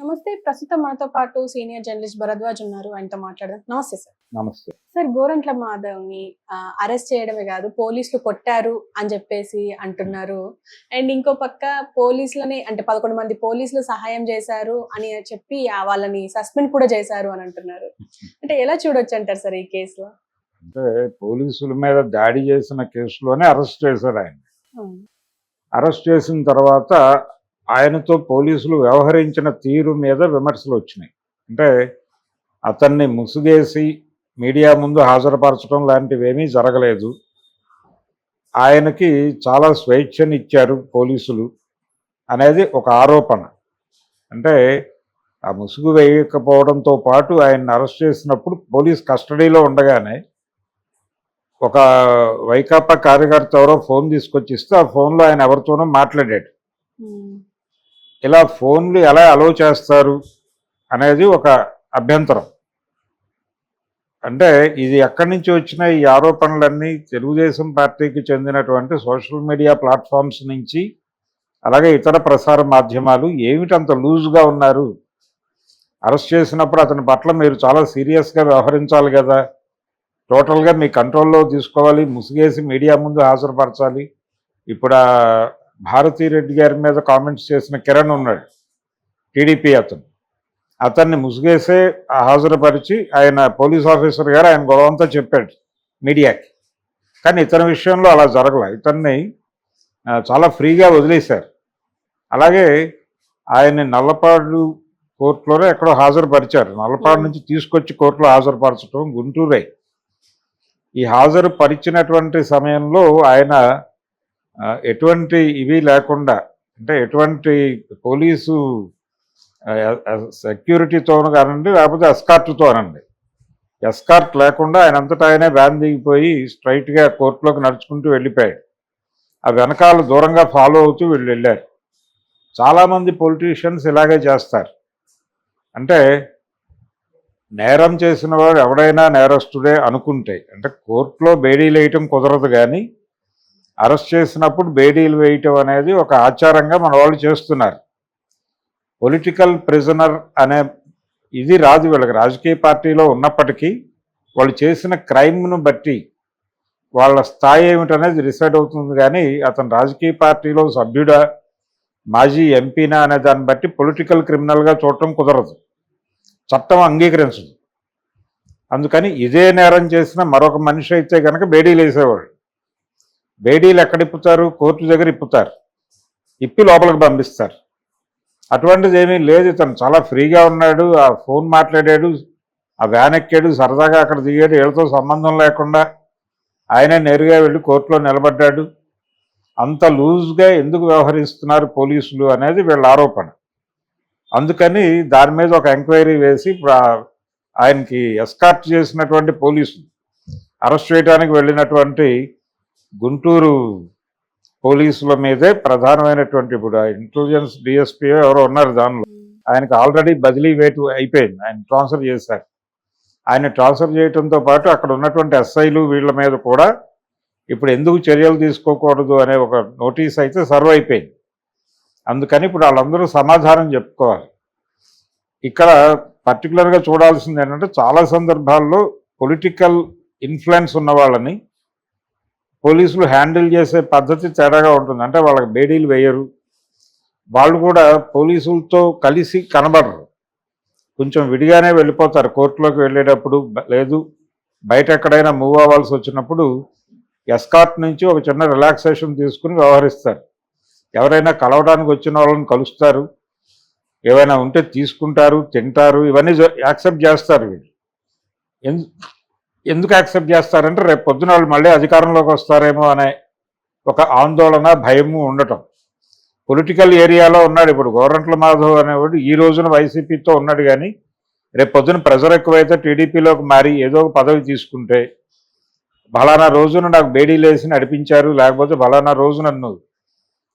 నమస్తే. ప్రస్తుతం మనతో పాటు సీనియర్ జర్నలిస్ట్ భరద్వాజ్ ఉన్నారు. ఆయనతో మాట్లాడదాం. నమస్తే సార్. నమస్తే. సార్ గోరంట్ల మాధవ్ని అరెస్ట్ చేయడమే కాదు పోలీసులు కొట్టారు అని చెప్పేసి అంటున్నారు. అండ్ ఇంకో పక్క పోలీసులని అంటే పదకొండు మంది పోలీసులు సహాయం చేశారు అని చెప్పి వాళ్ళని సస్పెండ్ కూడా చేశారు అని అంటున్నారు. అంటే ఎలా చూడొచ్చు అంటారు సార్ ఈ కేసులో? అంటే పోలీసుల మీద దాడి చేసిన కేసులోనే అరెస్ట్ చేశారు ఆయన. అరెస్ట్ చేసిన తర్వాత ఆయనతో పోలీసులు వ్యవహరించిన తీరు మీద విమర్శలు వచ్చినాయి అంటే అతన్ని ముసుగేసి మీడియా ముందు హాజరుపరచడం లాంటివేమీ జరగలేదు. ఆయనకి చాలా స్వేచ్ఛనిచ్చారు పోలీసులు అనేది ఒక ఆరోపణ. అంటే ఆ ముసుగు వేయకపోవడంతో పాటు ఆయన్ని అరెస్ట్ చేసినప్పుడు పోలీస్ కస్టడీలో ఉండగానే ఒక వైకాపా కార్యకర్త ఎవరో ఫోన్ తీసుకొచ్చి ఇస్తే ఆ ఫోన్లో ఆయన ఎవరితోనో మాట్లాడాడు. ఇలా ఫోన్లు ఎలా అలౌ చేస్తారు అనేది ఒక అభ్యంతరం. అంటే ఇది ఎక్కడి నుంచి వచ్చిన ఈ ఆరోపణలన్నీ తెలుగుదేశం పార్టీకి చెందినటువంటి సోషల్ మీడియా ప్లాట్ఫామ్స్ నుంచి అలాగే ఇతర ప్రసార మాధ్యమాలు ఏమిటంత లూజ్గా ఉన్నారు? అరెస్ట్ చేసినప్పుడు అతని పట్ల మీరు చాలా సీరియస్గా వ్యవహరించాలి కదా. టోటల్గా మీ కంట్రోల్లో తీసుకోవాలి ముసుగేసి మీడియా ముందు హాజరుపరచాలి. ఇప్పుడు భారతీరెడ్డి గారి మీద కామెంట్స్ చేసిన కిరణ్ ఉన్నాడు టీడీపీ అతను. అతన్ని ముసుగేసే హాజరుపరిచి ఆయన పోలీస్ ఆఫీసర్ గారు ఆయన గొడవంతా చెప్పాడు మీడియాకి. కానీ ఇతని విషయంలో అలా జరగలే. ఇతన్ని చాలా ఫ్రీగా వదిలేశారు. అలాగే ఆయన్ని నల్లపాడు కోర్టులోనే ఎక్కడో హాజరుపరిచారు. నల్లపాడు నుంచి తీసుకొచ్చి కోర్టులో హాజరుపరచడం గుంటూరే. ఈ హాజరు పరిచినటువంటి సమయంలో ఆయన ఎటువంటి ఇవి లేకుండా అంటే ఎటువంటి పోలీసు సెక్యూరిటీతోను కానండి లేకపోతే ఎస్కార్ట్తో అనండి ఎస్కార్ట్ లేకుండా ఆయన అంతటా ఆయనే వ్యాన్ దిగిపోయి స్ట్రైట్గా కోర్టులోకి నడుచుకుంటూ వెళ్ళిపోయాడు. ఆ వెనకాల దూరంగా ఫాలో అవుతూ వీళ్ళు వెళ్ళారు. చాలామంది పొలిటీషియన్స్ ఇలాగే చేస్తారు. అంటే నేరం చేసిన వాడు ఎవడైనా నేరస్తుడే అనుకుంటే అంటే కోర్టులో బేడీలు వేయటం కుదరదు కానీ అరెస్ట్ చేసినప్పుడు బేడీలు వేయటం అనేది ఒక ఆచారంగా మన వాళ్ళు చేస్తున్నారు. పొలిటికల్ ప్రిజనర్ అనే ఇది రాదు వీళ్ళకి. రాజకీయ పార్టీలో ఉన్నప్పటికీ వాళ్ళు చేసిన క్రైమ్ను బట్టి వాళ్ళ స్థాయి ఏమిటనేది డిసైడ్ అవుతుంది. కానీ అతను రాజకీయ పార్టీలో సభ్యుడా మాజీ ఎంపీనా అనే దాన్ని బట్టి పొలిటికల్ క్రిమినల్గా చూడటం కుదరదు. చట్టం అంగీకరించదు. అందుకని ఇదే నేరం చేసిన మరొక మనిషి అయితే కనుక బేడీలు వేసేవాడు బేడీలు ఎక్కడ ఇప్పుతారు? కోర్టు దగ్గర ఇప్పుతారు. ఇప్పి లోపలికి పంపిస్తారు. అటువంటిది ఏమీ లేదు. ఇతను చాలా ఫ్రీగా ఉన్నాడు. ఆ ఫోన్ మాట్లాడాడు. ఆ వ్యాన్ ఎక్కాడు. సరదాగా అక్కడ దిగాడు. వీళ్ళతో సంబంధం లేకుండా ఆయనే నేరుగా వెళ్ళి కోర్టులో నిలబడ్డాడు. అంత లూజ్గా ఎందుకు వ్యవహరిస్తున్నారు పోలీసులు అనేది వీళ్ళ ఆరోపణ. అందుకని దాని మీద ఒక ఎంక్వైరీ వేసి ఆయనకి ఎస్కార్ట్ చేసినటువంటి పోలీసులు అరెస్ట్ చేయడానికి వెళ్ళినటువంటి గుంటూరు పోలీసుల మీదే ప్రధానమైనటువంటి ఇప్పుడు ఇంటెలిజెన్స్ డిఎస్పీ ఎవరో ఉన్నారు దానిలో. ఆయనకు ఆల్రెడీ బదిలీ వేటు అయిపోయింది. ఆయన ట్రాన్స్ఫర్ చేశారు. ఆయన ట్రాన్స్ఫర్ చేయడంతో పాటు అక్కడ ఉన్నటువంటి ఎస్ఐలు వీళ్ళ మీద కూడా ఇప్పుడు ఎందుకు చర్యలు తీసుకోకూడదు అనే ఒక నోటీస్ అయితే సర్వ్ అయిపోయింది. అందుకని ఇప్పుడు వాళ్ళందరూ సమాధానం చెప్పుకోవాలి. ఇక్కడ పర్టికులర్గా చూడాల్సింది ఏంటంటే చాలా సందర్భాల్లో పొలిటికల్ ఇన్ఫ్లుయెన్స్ ఉన్న వాళ్ళని పోలీసులు హ్యాండిల్ చేసే పద్ధతి తేడాగా ఉంటుంది. అంటే వాళ్ళకి బేడీలు వేయరు. వాళ్ళు కూడా పోలీసులతో కలిసి కనబడరు. కొంచెం విడిగానే వెళ్ళిపోతారు. కోర్టులోకి వెళ్ళేటప్పుడు లేదు. బయట ఎక్కడైనా మూవ్ అవ్వాల్సి వచ్చినప్పుడు ఎస్కాట్ నుంచి ఒక చిన్న రిలాక్సేషన్ తీసుకుని వ్యవహరిస్తారు. ఎవరైనా కలవడానికి వచ్చిన వాళ్ళని కలుస్తారు. ఏవైనా ఉంటే తీసుకుంటారు తింటారు. ఇవన్నీ యాక్సెప్ట్ చేస్తారు వీళ్ళు. ఎందుకు యాక్సెప్ట్ చేస్తారంటే రేపు పొద్దున వాళ్ళు మళ్ళీ అధికారంలోకి వస్తారేమో అనే ఒక ఆందోళన భయము ఉండటం. పొలిటికల్ ఏరియాలో ఉన్నాడు ఇప్పుడు గోరంట్ల మాధవ్ అనేవాడు. ఈ రోజున వైసీపీతో ఉన్నాడు కానీ రేపు పొద్దున ప్రెజర్ ఎక్కువైతే టీడీపీలోకి మారి ఏదో ఒక పదవి తీసుకుంటే బలానా రోజున నాకు బేడీలేసి నడిపించారు లేకపోతే బలానా రోజు నన్ను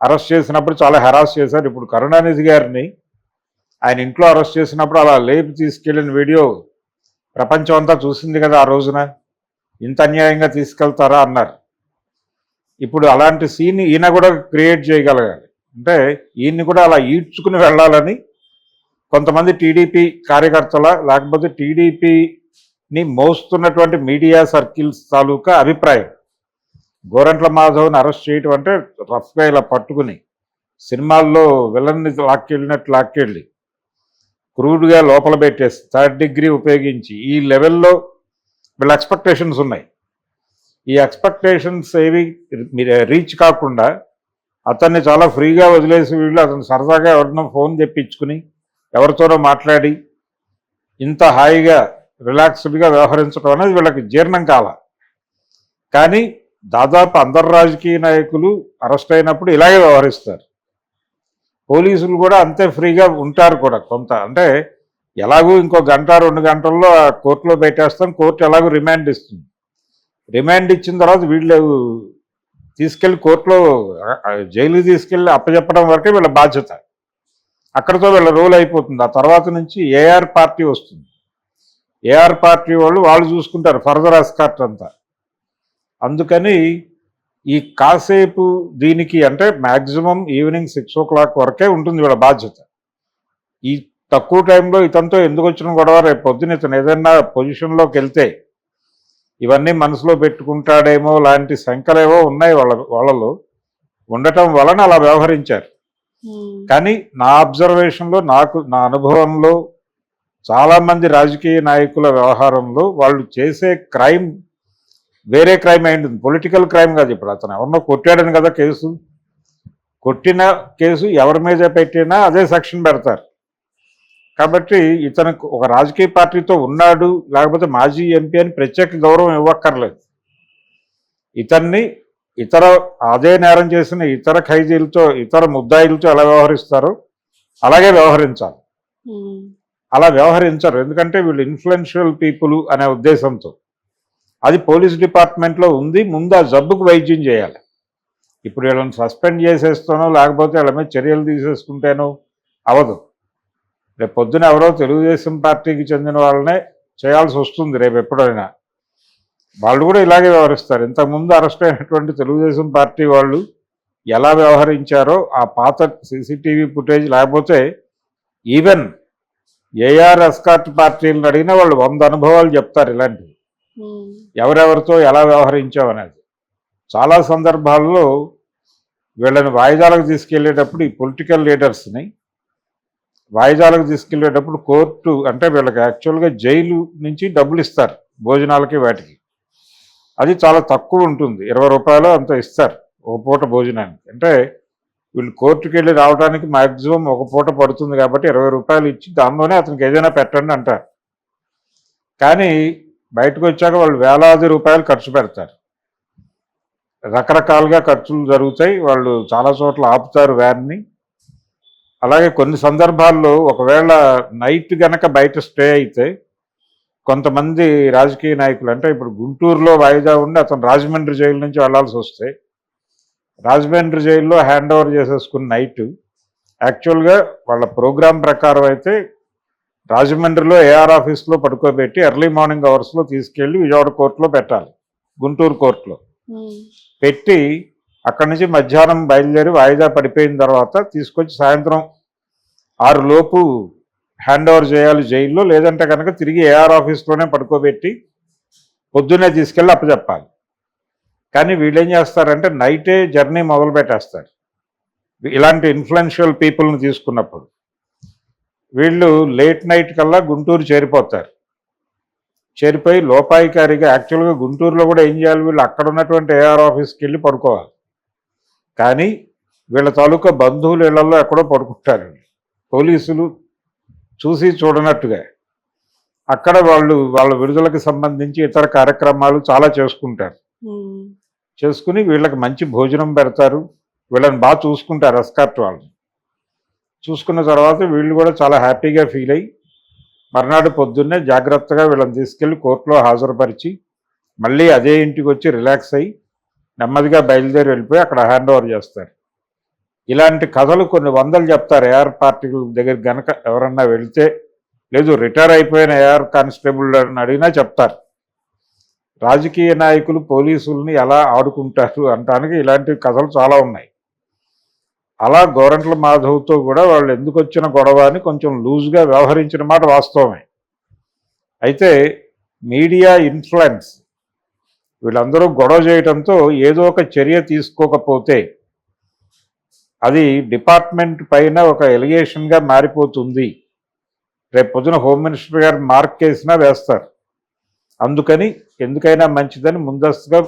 అరెస్ట్ చేసినప్పుడు చాలా హెరాస్ చేశారు. ఇప్పుడు కరుణానిధి గారిని ఆయన ఇంట్లో అరెస్ట్ చేసినప్పుడు అలా లేపి తీసుకెళ్ళిన వీడియో ప్రపంచం అంతా చూసింది కదా ఆ రోజున. ఇంత అన్యాయంగా తీసుకెళ్తారా అన్నారు. ఇప్పుడు అలాంటి సీన్ ఈయన కూడా క్రియేట్ చేయగలగాలి. అంటే ఈయన్ని కూడా అలా ఈడ్చుకుని వెళ్ళాలని కొంతమంది టీడీపీ కార్యకర్తల లేకపోతే టీడీపీని మోస్తున్నటువంటి మీడియా సర్కిల్స్ తాలూకా అభిప్రాయం. గోరంట్ల మాధవ్ని అరెస్ట్ చేయటం అంటే రఫ్గా ఇలా పట్టుకుని సినిమాల్లో విలన్ని లాక్కెళ్ళినట్టు లాక్కెళ్ళి క్రూడ్గా లోపల పెట్టేసి థర్డ్ డిగ్రీ ఉపయోగించి ఈ లెవెల్లో వీళ్ళ ఎక్స్పెక్టేషన్స్ ఉన్నాయి. ఈ ఎక్స్పెక్టేషన్స్ ఏవి మీరు రీచ్ కాకుండా అతన్ని చాలా ఫ్రీగా వదిలేసి వీళ్ళు అతను సరదాగా ఎవరినో ఫోన్ తెప్పించుకుని ఎవరితోనో మాట్లాడి ఇంత హాయిగా రిలాక్స్డ్గా వ్యవహరించడం అనేది వీళ్ళకి జీర్ణం కాల. కానీ దాదాపు అందరు రాజకీయ నాయకులు అరెస్ట్ అయినప్పుడు ఇలాగే వ్యవహరిస్తారు. పోలీసులు కూడా అంతే ఫ్రీగా ఉంటారు కూడా కొంత. అంటే ఎలాగూ ఇంకో గంట రెండు గంటల్లో ఆ కోర్టులో పెట్టేస్తాం కోర్టు ఎలాగో రిమాండ్ ఇస్తుంది. రిమాండ్ ఇచ్చిన తర్వాత వీళ్ళు తీసుకెళ్ళి కోర్టులో జైలు తీసుకెళ్ళి అప్పచెప్పడం వరకే వీళ్ళ బాధ్యత. అక్కడితో వీళ్ళ రోల్ అయిపోతుంది. ఆ తర్వాత నుంచి ఏఆర్ పార్టీ వస్తుంది. ఏఆర్ పార్టీ వాళ్ళు వాళ్ళు చూసుకుంటారు ఫర్దర్ ఎస్కార్ట్ అంతా. అందుకని ఈ కాసేపు దీనికి అంటే maximum evening six o'clock వరకే ఉంటుంది వీళ్ళ బాధ్యత. ఈ తక్కువ టైంలో ఇతనితో ఎందుకు వచ్చిన గొడవ? రేపు పొద్దున ఇతను ఏదైనా పొజిషన్లోకి వెళ్తే ఇవన్నీ మనసులో పెట్టుకుంటాడేమో లాంటి శంకలేవో ఉన్నాయి వాళ్ళ వాళ్ళలో. ఉండటం వలన అలా వ్యవహరించారు. ఉమ్, కానీ నా అబ్జర్వేషన్లో నాకు నా అనుభవంలో చాలామంది రాజకీయ నాయకుల వ్యవహారంలో వాళ్ళు చేసే క్రైమ్ వేరే క్రైమ్ అయింది. పొలిటికల్ క్రైమ్ కాదు ఇప్పుడు అతను. ఎవరినో కొట్టాడని కదా కేసు. కొట్టిన కేసు ఎవరి మీద పెట్టినా అదే సెక్షన్ పెడతారు. కాబట్టి ఇతనికి ఒక రాజకీయ పార్టీతో ఉన్నాడు లేకపోతే మాజీ ఎంపీ అని ప్రత్యేక గౌరవం ఇవ్వక్కర్లేదు. ఇతన్ని ఇతర అదే నేరం చేసిన ఇతర ఖైదీలతో ఇతర ముద్దాయిలతో ఎలా వ్యవహరిస్తారో అలాగే వ్యవహరించాలి. అలా వ్యవహరించరు. ఎందుకంటే వీళ్ళు ఇన్ఫ్లుయెన్షియల్ పీపుల్ అనే ఉద్దేశంతో. అది పోలీస్ డిపార్ట్మెంట్లో ఉంది ముందు ఆ జబ్బుకు వైద్యం చేయాలి. ఇప్పుడు వీళ్ళని సస్పెండ్ చేసేస్తానో లేకపోతే వీళ్ళ మీద చర్యలు తీసేసుకుంటేనో అవదు. రేపు పొద్దున ఎవరో తెలుగుదేశం పార్టీకి చెందిన వాళ్ళనే చేయాల్సి వస్తుంది రేపు ఎప్పుడైనా. వాళ్ళు కూడా ఇలాగే వ్యవహరిస్తారు. ఇంతకుముందు అరెస్ట్ అయినటువంటి తెలుగుదేశం పార్టీ వాళ్ళు ఎలా వ్యవహరించారో ఆ పాత సీసీటీవీ ఫుటేజ్ లేకపోతే ఈవెన్ ఏఆర్ ఎస్కార్ట్ పార్టీలను అడిగినా వాళ్ళు వంద అనుభవాలు చెప్తారు ఇలాంటివి. ఎవరెవరితో ఎలా వ్యవహరించావు అనేది. చాలా సందర్భాల్లో వీళ్ళని వాయిదాలకు తీసుకెళ్ళేటప్పుడు ఈ పొలిటికల్ లీడర్స్ని వాయిదాలకు తీసుకెళ్ళేటప్పుడు కోర్టు అంటే వీళ్ళకి యాక్చువల్గా జైలు నుంచి డబ్బులు ఇస్తారు భోజనాలకి వాటికి. అది చాలా తక్కువ ఉంటుంది. ఇరవై రూపాయలు అంత ఇస్తారు ఒక పూట భోజనానికి. అంటే వీళ్ళు కోర్టుకి వెళ్ళి రావడానికి మాక్సిమం ఒక పూట పడుతుంది కాబట్టి ఇరవై రూపాయలు ఇచ్చి దానిలోనే అతనికి ఏదైనా పెట్టండి అంటారు. కానీ బయటకు వచ్చాక వాళ్ళు వేలాది రూపాయలు ఖర్చు పెడతారు. రకరకాలుగా ఖర్చులు జరుగుతాయి. వాళ్ళు చాలా చోట్ల ఆపుతారు వ్యాన్ని. అలాగే కొన్ని సందర్భాల్లో ఒకవేళ నైట్ గనక బయట స్టే అయితే కొంతమంది రాజకీయ నాయకులు అంటే ఇప్పుడు గుంటూరులో వాయిదా ఉండి అతను రాజమండ్రి జైలు నుంచి వెళ్ళాల్సి వస్తే రాజమండ్రి జైల్లో హ్యాండ్ ఓవర్ చేసేసుకున్న నైట్ యాక్చువల్గా వాళ్ళ ప్రోగ్రాం ప్రకారం అయితే రాజమండ్రిలో ఏఆర్ ఆఫీస్లో పడుకోబెట్టి ఎర్లీ మార్నింగ్ అవర్స్లో తీసుకెళ్ళి విజయవాడ కోర్టులో పెట్టాలి. గుంటూరు కోర్టులో పెట్టి అక్కడి నుంచి మధ్యాహ్నం బయలుదేరి వాయిదా పడిపోయిన తర్వాత తీసుకొచ్చి సాయంత్రం ఆరు లోపు హ్యాండ్ ఓవర్ చేయాలి జైల్లో లేదంటే కనుక తిరిగి ఏఆర్ ఆఫీస్లోనే పడుకోబెట్టి పొద్దున్నే తీసుకెళ్ళి అప్పచెప్పాలి కానీ వీళ్ళు ఏం చేస్తారంటే నైటే జర్నీ మొదలు పెట్టేస్తారు ఇలాంటి ఇన్ఫ్లుయెన్షియల్ పీపుల్ని తీసుకున్నప్పుడు. వీళ్ళు లేట్ నైట్ కల్లా గుంటూరు చేరిపోతారు. చేరిపోయి లోపాయికారిగా యాక్చువల్గా గుంటూరులో కూడా ఏం చేయాలి వీళ్ళు? అక్కడ ఉన్నటువంటి ఏఆర్ ఆఫీస్కి వెళ్ళి పడుకోవాలి. కానీ వీళ్ళ తాలూకా బంధువుల ఇళ్ళలో ఎక్కడో పడుకుంటారు. పోలీసులు చూసి చూడనట్టుగా. అక్కడ వాళ్ళు వాళ్ళ విడుదలకు సంబంధించి ఇతర కార్యక్రమాలు చాలా చేసుకుంటారు. చేసుకుని వీళ్ళకి మంచి భోజనం పెడతారు. వీళ్ళని బాగా చూసుకుంటారు ఎస్కార్ట్ వాళ్ళు చూసుకున్న తర్వాత వీళ్ళు కూడా చాలా హ్యాపీగా ఫీల్ అయ్యి మర్నాడు పొద్దున్నే జాగ్రత్తగా వీళ్ళని తీసుకెళ్ళి కోర్టులో హాజరుపరిచి మళ్ళీ అదే ఇంటికి వచ్చి రిలాక్స్ అయ్యి నెమ్మదిగా బయలుదేరి వెళ్ళిపోయి అక్కడ హ్యాండ్ ఓవర్ చేస్తారు. ఇలాంటి కథలు కొన్ని వందలు చెప్తారు ఏఆర్ పార్టీల దగ్గర గనక ఎవరన్నా వెళితే లేదు రిటైర్ అయిపోయిన ఏఆర్ కానిస్టేబుల్ అని అడిగినా చెప్తారు. రాజకీయ నాయకులు పోలీసుల్ని ఎలా ఆడుకుంటారు అనడానికి ఇలాంటి కథలు చాలా ఉన్నాయి. అలా గోరంట్ల మాధవ్తో కూడా వాళ్ళు ఎందుకు వచ్చిన గొడవ అని కొంచెం లూజ్గా వ్యవహరించిన మాట వాస్తవమే. అయితే మీడియా ఇన్ఫ్లుయెన్స్ వీళ్ళందరూ గొడవ చేయడంతో ఏదో ఒక చర్య తీసుకోకపోతే అది డిపార్ట్మెంట్ పైన ఒక ఎలిగేషన్గా మారిపోతుంది. రేపు పొద్దున హోమ్ మినిస్టర్ గారు మార్క్ చేసినా వేస్తారు. అందుకని ఎందుకైనా మంచిదని ముందస్తుగా